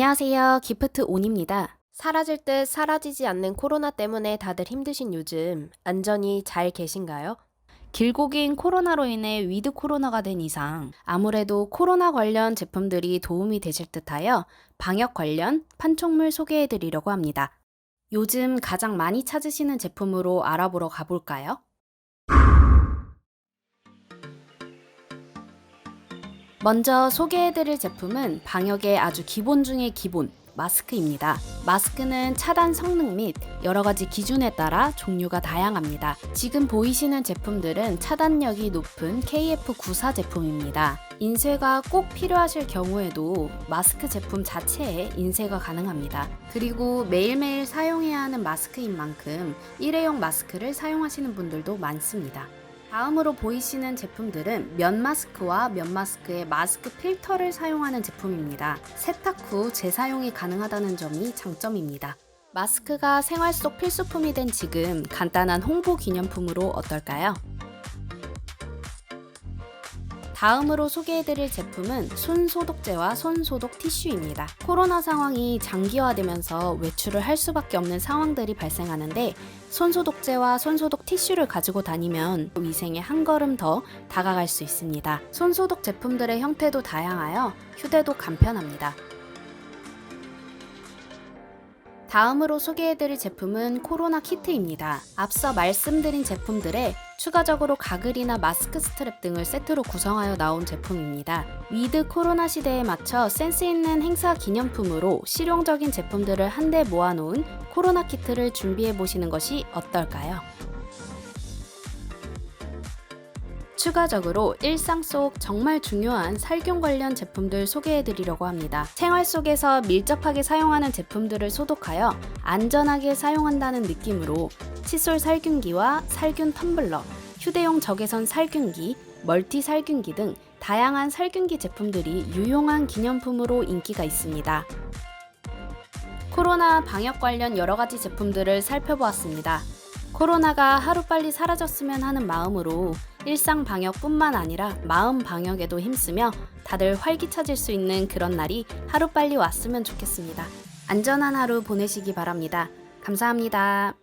안녕하세요. 기프트 온입니다. 사라질 듯 사라지지 않는 코로나 때문에 다들 힘드신 요즘 안전히 잘 계신가요? 길고 긴 코로나로 인해 위드 코로나가 된 이상 아무래도 코로나 관련 제품들이 도움이 되실 듯하여 방역 관련 판촉물 소개해 드리려고 합니다. 요즘 가장 많이 찾으시는 제품으로 알아보러 가볼까요? 먼저 소개해드릴 제품은 방역의 아주 기본 중의 기본, 마스크입니다. 마스크는 차단 성능 및 여러 가지 기준에 따라 종류가 다양합니다. 지금 보이시는 제품들은 차단력이 높은 KF94 제품입니다. 인쇄가 꼭 필요하실 경우에도 마스크 제품 자체에 인쇄가 가능합니다. 그리고 매일매일 사용해야 하는 마스크인 만큼 일회용 마스크를 사용하시는 분들도 많습니다. 다음으로 보이시는 제품들은 면 마스크와 면 마스크의 마스크 필터를 사용하는 제품입니다. 세탁 후 재사용이 가능하다는 점이 장점입니다. 마스크가 생활 속 필수품이 된 지금 간단한 홍보 기념품으로 어떨까요? 다음으로 소개해드릴 제품은 손 소독제와 손 소독 티슈입니다. 코로나 상황이 장기화되면서 외출을 할 수밖에 없는 상황들이 발생하는데 손 소독제와 손 소독 티슈를 가지고 다니면 위생에 한 걸음 더 다가갈 수 있습니다. 손 소독 제품들의 형태도 다양하여 휴대도 간편합니다. 다음으로 소개해드릴 제품은 코로나 키트입니다. 앞서 말씀드린 제품들에 추가적으로 가글이나 마스크 스트랩 등을 세트로 구성하여 나온 제품입니다. 위드 코로나 시대에 맞춰 센스 있는 행사 기념품으로 실용적인 제품들을 한데 모아놓은 코로나 키트를 준비해 보시는 것이 어떨까요? 추가적으로 일상 속 정말 중요한 살균 관련 제품들 소개해 드리려고 합니다. 생활 속에서 밀접하게 사용하는 제품들을 소독하여 안전하게 사용한다는 느낌으로 칫솔 살균기와 살균 텀블러, 휴대용 적외선 살균기, 멀티 살균기 등 다양한 살균기 제품들이 유용한 기념품으로 인기가 있습니다. 코로나 방역 관련 여러 가지 제품들을 살펴보았습니다. 코로나가 하루빨리 사라졌으면 하는 마음으로 일상 방역뿐만 아니라 마음 방역에도 힘쓰며 다들 활기차질 수 있는 그런 날이 하루빨리 왔으면 좋겠습니다. 안전한 하루 보내시기 바랍니다. 감사합니다.